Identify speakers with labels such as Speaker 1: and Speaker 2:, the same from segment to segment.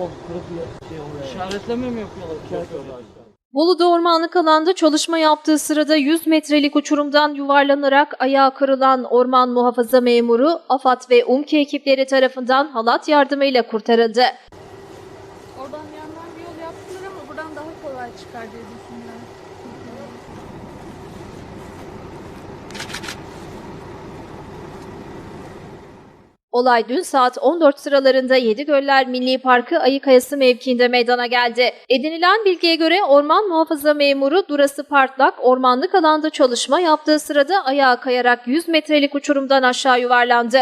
Speaker 1: O kırık bir şey oluyor.
Speaker 2: İşaretleme mi yapıyorlar?
Speaker 1: Yapıyorlar.
Speaker 3: Bolu'da ormanlık alanda çalışma yaptığı sırada 100 metrelik uçurumdan yuvarlanarak ayağı kırılan orman muhafaza memuru AFAD ve UMKE ekipleri tarafından halat yardımıyla kurtarıldı.
Speaker 4: Oradan yandan bir yol yaptılar ama buradan daha kolay çıkar diye düşünüyorum.
Speaker 3: Olay dün saat 14 sıralarında Yedigöller Milli Parkı Ayıkayası mevkiinde meydana geldi. Edinilen bilgiye göre orman muhafaza memuru Durası Partlak ormanlık alanda çalışma yaptığı sırada ayağa kayarak 100 metrelik uçurumdan aşağı yuvarlandı.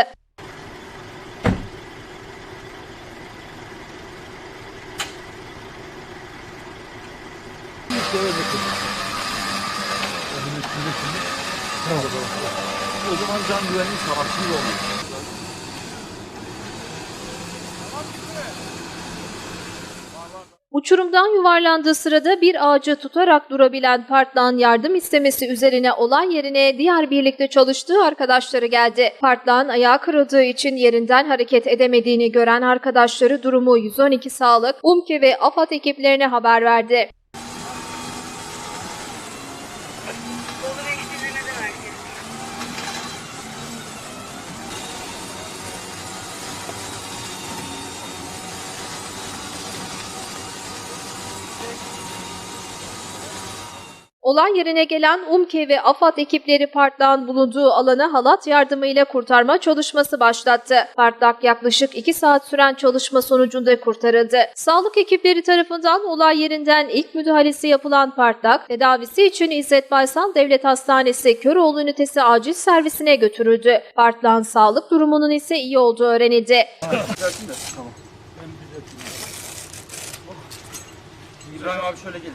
Speaker 5: O zaman can güvenliği savaşçı oluyor.
Speaker 3: Uçurumdan yuvarlandığı sırada bir ağacı tutarak durabilen Partlan yardım istemesi üzerine olay yerine diğer birlikte çalıştığı arkadaşları geldi. Partlan ayağı kırıldığı için yerinden hareket edemediğini gören arkadaşları durumu 112 Sağlık, UMKE ve AFAD ekiplerine haber verdi. Olay yerine gelen UMKE ve AFAD ekipleri Partlak'ın bulunduğu alanı halat yardımıyla kurtarma çalışması başlattı. Partlak yaklaşık 2 saat süren çalışma sonucunda kurtarıldı. Sağlık ekipleri tarafından olay yerinden ilk müdahalesi yapılan Partlak, tedavisi için İzzet Baysal Devlet Hastanesi Köroğlu Ünitesi acil servisine götürüldü. Partlak'ın sağlık durumunun ise iyi olduğu öğrenildi.
Speaker 5: İbrahim abi şöyle gelir.